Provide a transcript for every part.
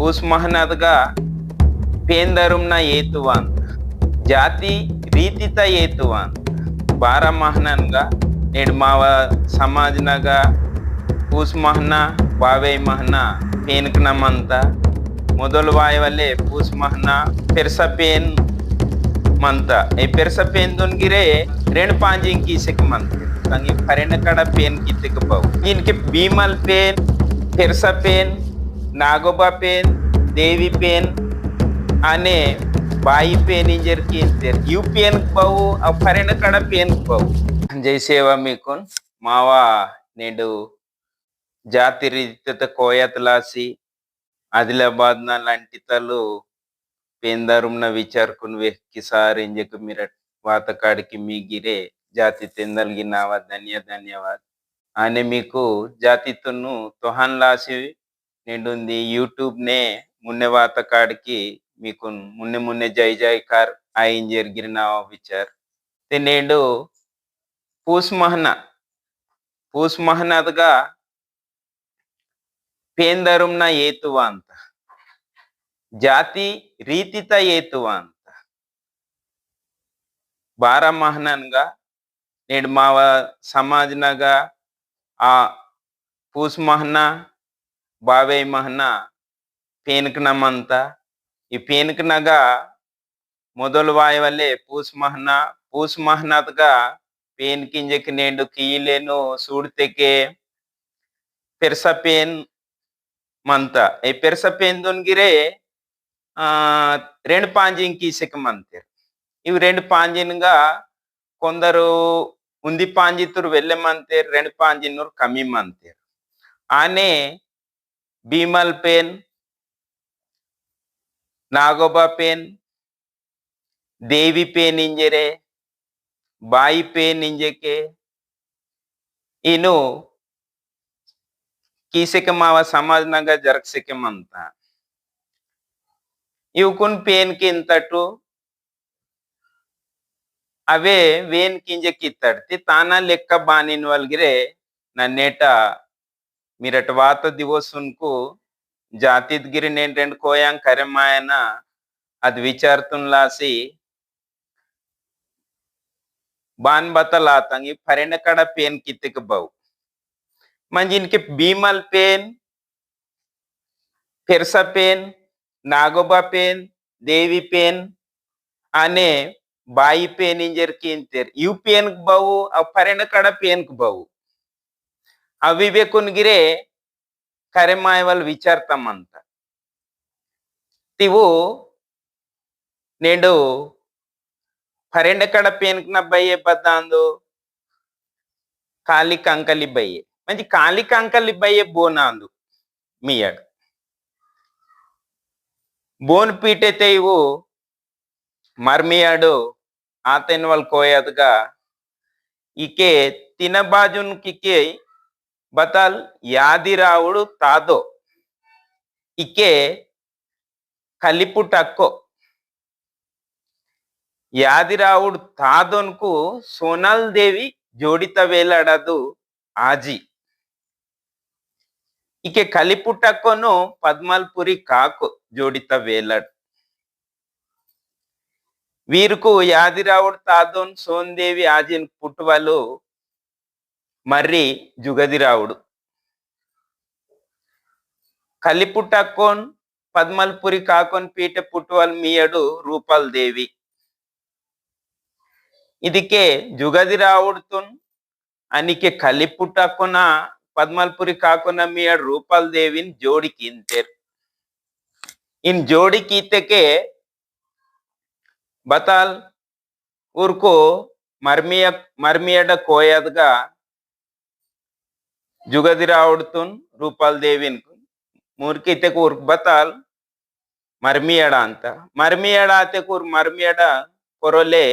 कूस महनाद पेंदरुमना येतुवान, जाति रीतिता येतुवान बारा महनान गा निडमावा समाज नगा कूस महना बावे महना पेनक न मंता। मुदल वाय वाले कूस महना फिरसा पेन मंता ए फिरसा पेन दोन गिरे रेण पांजिं की सिक मंता। तंगी फरेन कड़ा पेन की तिक पाव इनके बीमल पेन फिरसा पेन નાગોબાબેન દેવીબેન અને బాయిపేన్ ఇంజర్కి ఇస్తారు యూపీఎన్ బావు ఆ ఫరెన్ కడ పేన్ బావు జై సేవ మీకు మావా నేడు జాతి రీత కోయతలాసి ఆదిలాబాద్ నా లంటితలు పేందారుమ్న విచారకుని వెక్కిసారి ఇంజకు మిరట్ వాతకాడికి మీ గిరే జాతి తెందల్గినావా ధన్య ధన్యవాద్. అనే మీకు జాతితోను తొహన్ లాసి నిండుంది మున్నే వాత కాడికి మీకు మున్నె మున్నే జై జై కార్ ఆయింజరిగిరినావా విచార్ నేడు పూస్ మహన పూస్ మహనాథ్గా పేందరుమ్న ఏతువాంత. జాతి రీతిత ఏతువాంత. అంత బారా మహనన్గా నేడు మా సమాజనగా ఆ పూస్ మహనా బావే మహన పేనుకునమంత ఈ పేనుకునగ మొదలు వాయవల్లే పూస్ మహన పూస్ మహనద్గా ಪೇನ್ ಕಿಂಜಕ್ ನೇಂಡು ಕೀಲೇನು ಸೂಡ್ತೆಕೆ ಪೆರ್ಸ ಪೇನ್ ಮಂತ ಈ ಪೆರ್ಸ ಪೇನ್ ದೊನ್ಗಿರೆ ఆ రెండు పాంజింగ్ కీసక మంతేరు ఇవి రెండు పాంజిన్గా కొందరు ఉంది పాంజితురు వెళ్ళమంతేరు రెండు పాంజిన్నూరు కమ్మి మంతేరు ఆనే বিমল পেন నాగోబా పెయిన్ దేవి పెయిన్ ఇంజరే బాయి పెయిన్ ఇంజకే ఇను కీసకమావ సమాజనంగా జరగసకమంతా ఇవుకున్ పెయిన్కి ఇంతటు అవే వేన్ కింజకి ఇత్తడితే తానా లెక్క బానిన వాళ్ళగిరే నన్నేట మీరట వాత దివోసున్కు జాతిద్గిరి నేను రెండు కోయాం కరెమాయన అది విచారుతున్లాసి बान बतला तंगी फरेन कड़ा पेन कितक बहु मंज इनके बीमल पेन फिरसा पेन नागोबा पेन देवी पेन आने by pen injure किंतेर you pen बहु अब फरेन ಅವಿವೇಕನಿಗಿರೆ ಕರೆಮಾಯವಲ್ అంత ತಿವು నేడు పరెండ కడ పేనుకున్న బయ్యే పద్దాందు కాలి కంకలి బయ్యే మంచి కాలి కంకలి బయ్యే బోనాందు మీయాడు బోన్ పీటే ఇవు మర్మియాడు ఆతెన్ వాళ్ళు కోయాదుగా. ఇకే తినబాజున్కి బతాల్ యాదిరావుడు తాదో? ఇకే కలిపుటక్కో. యాదిరావుడు తాదోన్కు సోనాల్ దేవి జోడిత వేలాడదు ఆజీ. ఇక కలిపుటక్కొను పద్మల్పురి కాకు జోడిత వేలాడు. వీరుకు యాదిరావుడు తాదోన్ సోన్దేవి ఆజిన్ పుట్టువలు మర్రి జుగదిరావుడు కలిపుటక్కోన్ పద్మల్పురి కాకొన్ పీట పుట్టువల్ మీయడు రూపాల్ దేవి ಇದಕ್ಕೆ ಜುಗದಿರಾವುಡ್ತುನ್ ಅನಿಕೆ ಕಲಿಪುಟ್ಟಕೊನ ಪದ್ಮಲ್ಪುರಿ ಕಾಕೊನ ಮಿಯ ರೂಪಾಲ್ ದೇವಿನ್ ಜೋಡಿ ಕಿಂತೆರ್ ಇನ್ ಜೋಡಿ ಕೀತೆಕೆ ಬತಾಲ್ ಊರ್ಕು ಮರ್ಮಿಯ ಮರ್ಮಿಯಡ ಕೋಯದ್ಗ ಜುಗದಿರಾವುಡ್ತುನ್ ರೂಪಾಲ್ ದೇವಿನ್ ಮೂರ್ಕಿತೆಕ್ ಊರ್ಕ್ ಬತಾಲ್ ಮರ್ಮಿಯಡ ಅಂತ ಮರ್ಮಿಯಡ ಆತೆಕ್ ಊರ್ ಮರ್ಮಿಯಡ ಕೊರೊಲೆ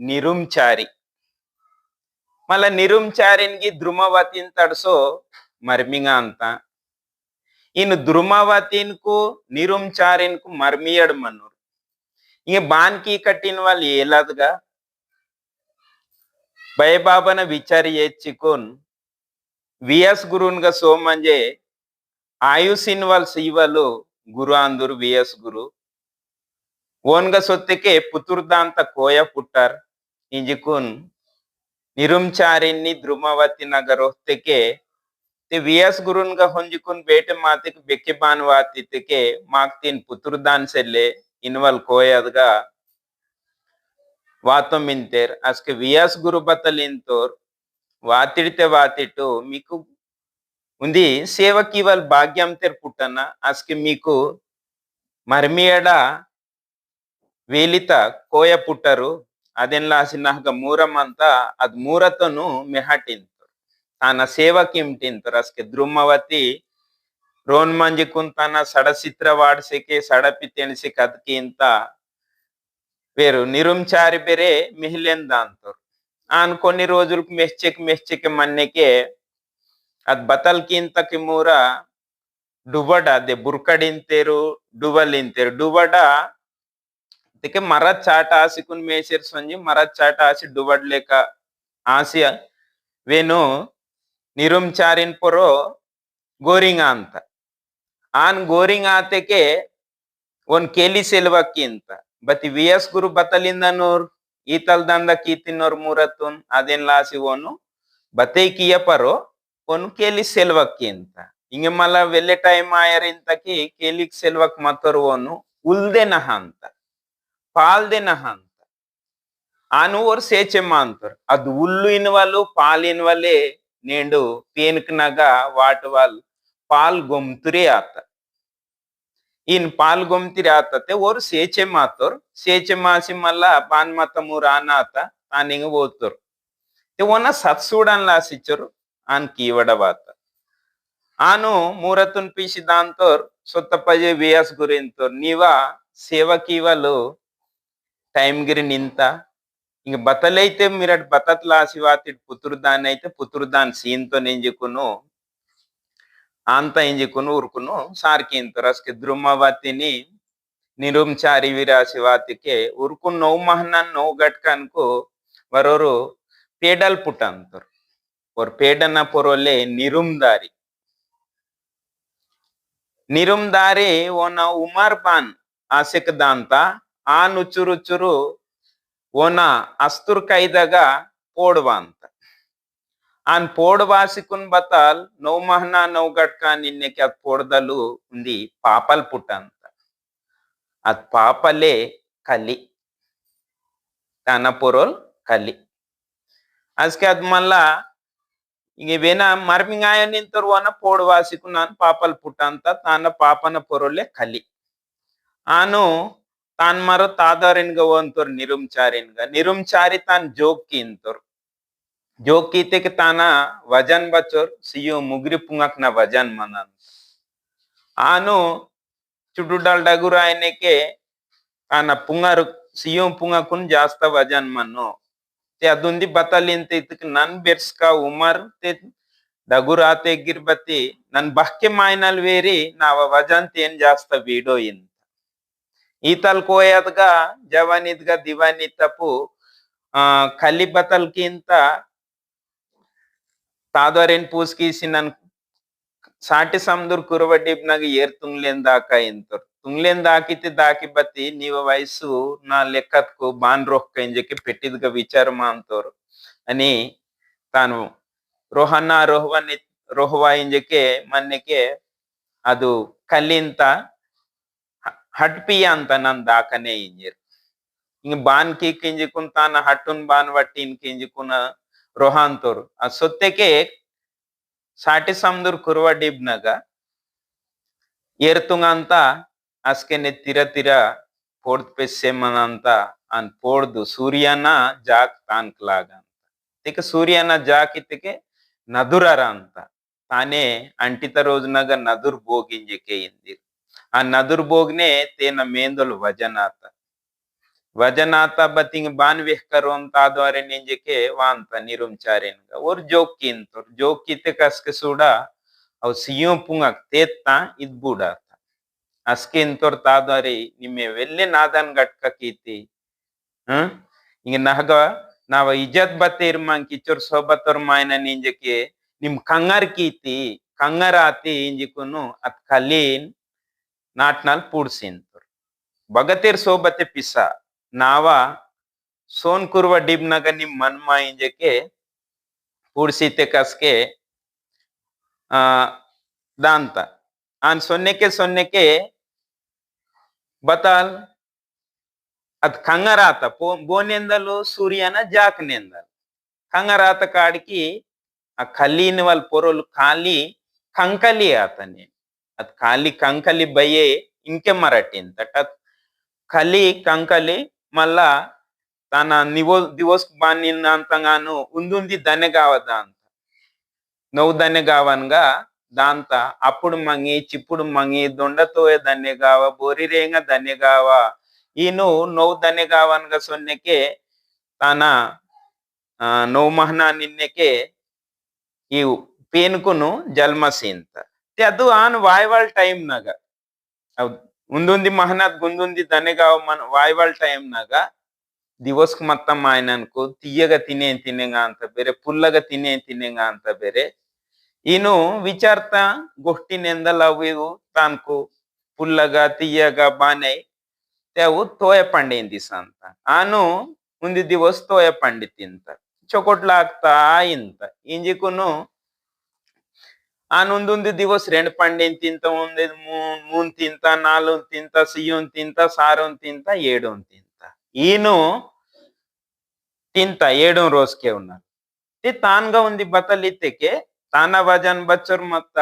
ನಿರುಂಚಾರಿ ಮಲ್ಲ ನಿರುಂಚಾರಿನ್ಗಿ ಧ್ರುಮವತಿನ್ ತಡ್ಸೋ ಮರ್ಮಿಂಗ ಅಂತ ಇನ್ನು ಧ್ರುಮವತಿನ್ಕು ನಿರುಂಚಾರಿನ್ಕು ಮರ್ಮಿಯಡ್ ಮನ್ನೂರು ఇంక బాన్కి కట్టిన వాళ్ళు ఏలాదుగా భయబాబన విచారి చేర్చుకోన్ ವಿ ಎಸ್ ಗುರುನ್ಗ ಸೋಮಂಜೆ ಆಯುಷ್ ಇನ್ವಲ್ ಸೀವಲು ಗುರು ಅಂದರು ವಿ ಎಸ್ ಗುರು ಓನ್ಗ ಸೊತ್ತಿಗೆ ಪುತುರ್ದಾಂತ ಕೋಯ ಪುಟ್ಟರ್ ಇಂಜಿಕುನ್ ನಿರುಂಚಾರಿನ್ನಿ ಧ್ರುಮವತಿ ನಗರ ಹೊತ್ತಿಗೆ ते वीएस गुरुन का होंजिकुन बेटे माते के बेके बानवाती ते के माकतीन पुत्रदान से ले इनवल कोयद का वातो मिंतेर आज के वीएस गुरु बतलिन तोर వాతిడితే వాతిట్టు మీకు ఉంది సేవకి వాళ్ళు భాగ్యం తెర్ పుట్టన్న అస్కి మీకు మర్మియడ వేలిత కోయ పుట్టరు ಅದೆಲ್ಲ ಸಿನ್ನಹಗ ಮೂರಮ್ಮಂತ ಅದ್ ಮೂರತನು ಮೆಹಟಿಂತರು ತಾನ ಸೇವಕಿಂಟಿಂತರು ಅಸ್ಕೆ ದ್ರುಮವತಿ ರೋನ್ ಮಂಜಿ ಕುಂತಾನ ಸಡಚಿತ್ರ ವಾಡ್ಸಿಕೆ ಸಡಪಿ ತೆಣಿಸಿ ಕದ್ಕಿ ಅಂತ వేరు నిరుంచారి బెరే మిహిలెంద అంటారు ఆన్ కొన్ని రోజులకు మెచ్చెకి మెచ్చెకి మన్నెకే ಅದ್ ಬತಲ್ಕಿಂತಕ್ಕೆ ಮೂರ ಡುಬಡ ಅದೇ ಬುರ್ಕಡಿಂತೇರು ಡುಬಲಿಂತೇರು ಡುಬಡ ಅದಕ್ಕೆ ಮರ ಚಾಟ ಹಾಸಿಕುನ್ ಮೇಸಿರ್ ಸೊಂಜಿ ಮರ ಚಾಟ ಹಾಸಿ ಡುಬಡ್ಲೇಕ ಹಾಸಿ ವೇನು ನಿರುಂಚಾರಿನ್ ಪೊರೋ ಗೋರಿಂಗ ಅಂತ ಆನ್ ಗೋರಿಂಗ ಆತೆಗೆ ಒಂದ್ ಕೇಲಿ ಸೆಲ್ವಕ್ಕಿ ಅಂತ ಬತ್ ವಿ ಎಸ್ ಗುರು ಬತ್ತಲಿಂದನೂರ್ ಈತಲ್ ದಂದ ಕೀತಿನೋರ್ ಮೂರತ್ತುನ್ ಅದೇನ್ ಲಾಸಿ ಓನು ಬತ್ತೈ ಕಿಯ ಪರೋ ಒನ್ ಕೇಲಿ ಸೆಲ್ವಕ್ಕಿ ಅಂತ ಹಿಂಗೆ ಮಲ್ಲ ವೆಲ್ಲೆ ಟೈಮ್ ಆಯರ್ ಇಂತಕಿ ಕೇಲಿಕ್ ಸೆಲ್ವಕ್ ಮತ್ತೊರು ಓನು ಉಲ್ದೆ ನಹ ಅಂತ ಪಾಲ್ದೆ ನಹ ಅಂತ ಆನು ಓರ್ ಸೇಚೆಮ್ಮ ಅಂತಾರ ಅದು ಉಲ್ಲು ಇನ್ವಲು ಪಾಲ್ ಇನ್ವಲೆ నేండు పేనుకునగా వాటి వాళ్ళు పాల్ గొమ్తురే ఆత ఈయన పాల్ గొమ్తిరి ఆతతే ఓరు సేచೆ ಮಾತೋರ್ ಸೇಚೆ ಮಾಸಿ ಮಲ್ಲ ಪಾನ್ ಮತ ಮೂರ ಆನಾತ ತಾನಿಂಗ ಓದ್ತೋರು te ಒನ ಸತ್ಸೂಡನ್ ಲಾಸಿಚ್ಚರು ಆನ್ ಕೀವಡವಾತ ಆನು ಮೂರತುನ್ ಪೀಸಿ ದಾಂತೋರ್ ಸೊತ್ತ ಪಜೆ ವಿಯಾಸ್ ಗುರಿಂತೋರ್ ನೀವ ಸೇವಾ ಕೀವಲು టైం గిరి నింత ఇంక బతలైతే మీరు బతత్ లాసి వాతి పుతురుదాన్ అయితే పుతురుదాన్ సీన్తో ఎంజుకును అంత ಆಂತೈಂಜಿಕುನು ಉರ್ಕುನು ಸಾರ್ಕಿಂತು ರಸ್ಕೆ ದ್ರುಮವತಿನಿ ನಿರುಂಚಾರಿ ವಿರಾಶಿವಾತಿಕೆ ಉರ್ಕುನ್ ನೋವು ಮಹನನ್ ನೋವು ಘಟ್ಕನ್ಕು ವರೋರು ಪೇಡಲ್ ಪುಟ ಅಂತರು ಅವ್ರ ಪೇಡನ ಪೊರೊಲೆ ನಿರುಮ್ದಾರಿ ನಿರುಮ್ದಾರಿ ಓನ ಉಮರ್ ಬಾನ್ ಆಸಿಕ್ದಂತ ಆ ನುಚ್ಚುರುಚ್ಚುರು ಓನ ಅಸ್ತುರ್ ಕೈದಾಗ ಪೋಡುವ ಅಂತ ఆన్ పోడు వాసికున్ బతాల్ ನೌ మహనా ನೌ గట్కా ನಿನ್ನೆ అది పోడదలు ఉంది పాపల్ పుట్ట అది పాపలే కలి. కానపురోల్ కలి. అస్కే అది మళ్ళా ఇవేనా మర్మింగాయ నింతరువన పోడవాసికు పోడు పాపల్ పుట్ట పుట్టంత తాన పాపన పొరలే కలి. ఆను ತಾನ್ ಮರ ತಾದಾರೆನ್ಗ ಒಂತೋರ್ నిరుంచారినిగా నిరుంచారి తాను జోక్కి ఇంతరు जो कीतिक ताना वजन बचोर सियो मुगरी पुंगक ना वजन मनन आनो चुडुडाल डगुरा आने के आना पुंगर सियो पुंगा कुन जास्ता वजन मनो ते अदुंदी बता लेन ते इतक नन बिर्स का उमर ते डगुरा ते गिरबते नन बहके मायनल वेरी ना वजन तेन जास्ता वीडो इन ఈతల కోయదగా జవనిద్గా దివనిత్తపు बतल కలిబతల్కింత ತಾದ್ವರೇನ್ ಪೂಸ್ಕೀಸಿ ನನ್ ಸಾಟಿ ಸಮದುರ್ ಕುರುವಡ್ಡಿಬ್ನಾಗ ಏರ್ ತುಂಗ್ಲೆನ್ ದಾಕ ಇಂತರ್ ತುಂಗ್ಲೆನ್ దాకితే దాకి బతి నీవ వయసు నా లెక్కత్కు బాన్ రొక్క ఇంజకి పెట్టిదిగా విచారమ అంతోరు అని తాను ರೋಹನ್ನ ರೋಹವನ್ ರೋಹವ ಇಂಜಕ್ಕೆ ಮನ್ನೆಗೆ ಅದು ಕಲ್ಲಿಂತ ಹಟ್ಪಿಯ ಅಂತ ನನ್ ದಾಕನೆ ಇಂಜಿರ್ ಹಿಂಗ ಬಾನ್ ಕಿ ಕಿಂಜಿಕುನ್ ತಾನ ಹಟ್ಟುನ್ ಬಾನ್ ವಟ್ಟಿನ್ ಕಿಂಜಿಕುನ ರೂಹಾಂತೋರು ಆ ಸೊತ್ತೆಗೆ ಸಾಟಿ ಸಮುದ್ರ ಕುರುವ ಡಿಬ್ನಾಗ ಏರ್ತುಂಗ ಅಂತ ಅಸ್ಕೆನೆ ತಿರ ತಿರ ಪೋರ್ದ್ ಪೆಸ್ಸೆಮನ ಅಂತ ಅನ್ ಪೋರ್ದು ಸೂರ್ಯನ ಜಾಕ್ ತಾನ್ಕಲಾಗ ಅಂತ ತಿಕ ಸೂರ್ಯನ ಜಾಕ್ ಇತ್ತಕ್ಕೆ ನದುರರ ಅಂತ ತಾನೇ ಅಂಟಿತ రోజునగా నదుర్ భోగింజకే ఇందిర్ ఆ నదుర్ భోగ్నే తేన మేందోలు వజనాత ವಜನಾತ ಬತಿಂಗ್ ಬಾನ್ವಿಹ್ ಕರೋಂ ತಾದೋರೆ ನಿಂಜಕ್ಕೆ ವಾಂತ ನಿರುಮ್ಚಾರೇನ್ಗ ಅವ್ರ ಜೋಕಿ ಅಂತವ್ರು ಜೋಕಿತ ಕಸ್ಕ ಸೂಡ ಅವ್ ಸಿಯೋ ಪುಂಗಕ್ ತೇತ್ತ ಇದ್ ಬೂಡಾತ ಅಸ್ಕೆ ಇಂತೋರ್ ತಾದೋರಿ ನಿಮ್ಮೆ ವೆಲ್ಲೆ ನಾದನ್ ಗಟ್ಕ ಕೀತಿ ಹ್ಮ್ ಹಿಂಗ ನಹಗ ನಾವ ಇಜತ್ ಬತ್ತೆ ಇರ್ಮಂಗ್ ಕಿಚೋರ್ ಸೋಬತ್ತೋರ್ ಮಾಯನ ನಿಂಜಕ್ಕೆ ನಿಮ್ ಕಂಗಾರ್ ಕೀತಿ ಕಂಗಾರ ಆತಿ ಇಂಜಿಕುನು ಅತ್ ಕಲೀನ್ ನಾಟ್ನಲ್ ಪೂಡ್ಸಿಂತವ್ರು ಭಗತೇರ್ ಸೋಬತ್ತೆ ಪಿಸಾ ನಾವ ಸೋನ್ಕುರ್ವ ಡಿಬ್ನಾಗ ನಿಮ್ ಮನ್ಮ ಇಂಜಕ್ಕೆ ಪೂಡ್ಸಿತೆ ಕಸ್ಕೆ ಆ ದಾಂತ ಆನ್ ಸೊನ್ನೆಕ್ಕೆ ಸೊನ್ನೆಕ್ಕೆ ಬತಾಲ್ ಅದ್ ಕಂಗರಾತ ಬೋನೆಂದಲು ಸೂರ್ಯನ ಜಾಕ್ನೆಂದಲು కంగరాత కాడికి ఆ కల్లీని వాళ్ళ పొరలు కాలి కంకలి అతని అది కాలి కంకలి బయ్యే ఇంకే మరటి ఇంతట కలి కంకలి మళ్ళా తన నివో దివోస్ బానినంతగాను ఉందుంది దనెగావద ಅಂತ నువ్వు దన్నెగావన్గా దాంత అప్పుడు మంగి చిప్పుడు మంగి దొండతోయ దన్నెగావ బోరిరేంగ దన్నెగావ ఈను ನೋವು ದನೆಗಾವನ್ಗ ಸೊನ್ನೆಕೆ ತಾನ ಆ, ನೋವು ಮಹನ ನಿನ್ನೆಕೆ ಈ ಪೇನ್ಕುನು ಜಲ್ಮಸೀಂತ ತೆ ಅದು ಆನ್ ವಾಯ್ವಾಳ್ ಟೈಮ್ನಾಗ ಅವ್ ఉందుంది మహనాథ్ గుందుంది దనగా మన వాయివాల్ టైంనాగా ದಿವಸ್ಕ್ ಮತ್ತ ಮಾಯನ ಅನ್ಕೋ ತಿಯ್ಯಗ ತಿನ್ನೆ ತಿನ್ನೆಂಗ ಅಂತ ಬೇರೆ ಪುಲ್ಲಗ ತಿನ್ನೆ ತಿನ್ನೆಂಗ ಅಂತ ಬೇರೆ ಇನ್ನು ವಿಚಾರ್ತ ಗೊಷ್ಟಿನೆಂದಲ್ಲ ಅವು ತಾನ್ಕು ಪುಲ್ಲಗ ತಿಯ್ಯಗ ಬಾನೆ ಅವು ತೋಯ ಪಂಡೆ ದಿವಸ ಅಂತ ಆನು ಒಂದು ದಿವಸ ತೋಯ ಪಂಡಿ ತಿಂತ ಚೊಕೊಟ್ಲ ಆಗ್ತಾ ಇಂತ ಇಂಜಿಕುನು ఆ ಆನೊಂದೊಂದು ದಿವಸ రెండు ಪಂಡಿನ తింత ఉంది ಮೂನ್ తింత నాలుగు తింత ಸಿಯುನ್ తింత సారం తింత ಏಡೂನ್ తింత. ఈను తింత ఏడు రోజుకే ఉన్నారు తాన్గా ఉంది బతలితేకే తాన వాజాన్ బచ్చరు మొత్త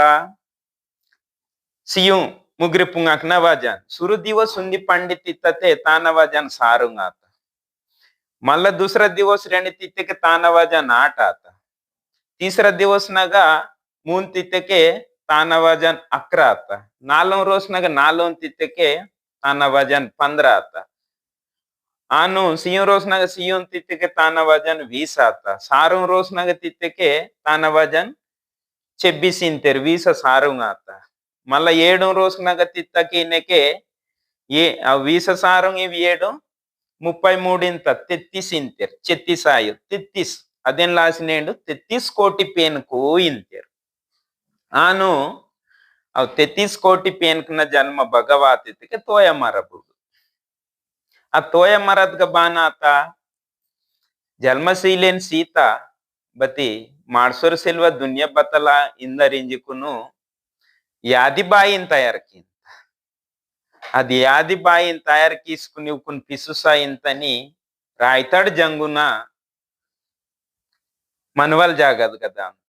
సియు ముగ్గురి పుంగాక్ నవాజాన్ సురు దివస్ ఉంది పండి తిత్తతే పండితిత్తతే తానవాజాన్ సారుంగాత మళ్ళా దూసరా దివస్ రెండు తిత్తకి తాన తానవాజాన్ ఆట ఆత. తీసరా దివస్ నగా ಮೂಂತಿತ್ತಕ್ಕೆ ತಾನ ವಜನ್ ಅಕ್ರ ಆತ ನಾಲ್ನ ರೋಸ್ನಾಗ ನಾಲ್ವಂತಿತ್ತಕ್ಕೆ ತಾನ ವಜನ್ ಪಂದ್ರ ಆತ ಆನು ಸಿಯಂ ರೋಸ್ನಾಗ ಸಿಯಂ ತಿತ್ತಕ್ಕೆ ತಾನ ವಜನ್ ವೀಸ ಆತ ಸಾರಂ ರೋಸ್ನಾಗ ತಿತ್ತಕ್ಕೆ ತಾನ ವಜನ್ చెబ్బిసింతెరు వీస సారంగాత మళ్ళా ఏడు రోజునగ తిత్తకినకే ఏ వీస సారం ఇవి ఏడు ముప్పై మూడింత తెత్తిసింతెరు చెత్తిసాయు తెత్తిస్ అదేం లాసినేడు తెత్తిస్ కోటి పేనుకు ఇంతెరు ఆను ಅವ್ ತೆತ್ತೀಸ್ ಕೋಟಿ ಪೇನ್ಕನ ಜನ್ಮ ಭಗವಾತಿಗೆ ತೋಯ ಮರಬುಡು ಆ ತೋಯ ಮರದ್ಗ ಬಾನ ಆತ ಜನ್ಮಶೀಲೇನ್ ಸೀತ ಬತಿ ಮಾಡ್ಸೋರ್ ಸಿಲ್ವ ದುನಿಯಾ ಬತ್ತಲ ಇಂದರಿಂಜಿಕುನು యాది బాయిన్ తయారుకి అది యాది బాయిన్ తయారు తీసుకుని కొన్ని పిసుసా ఇంతని రాయితాడు జంగున మనవల్ జాగదు కదా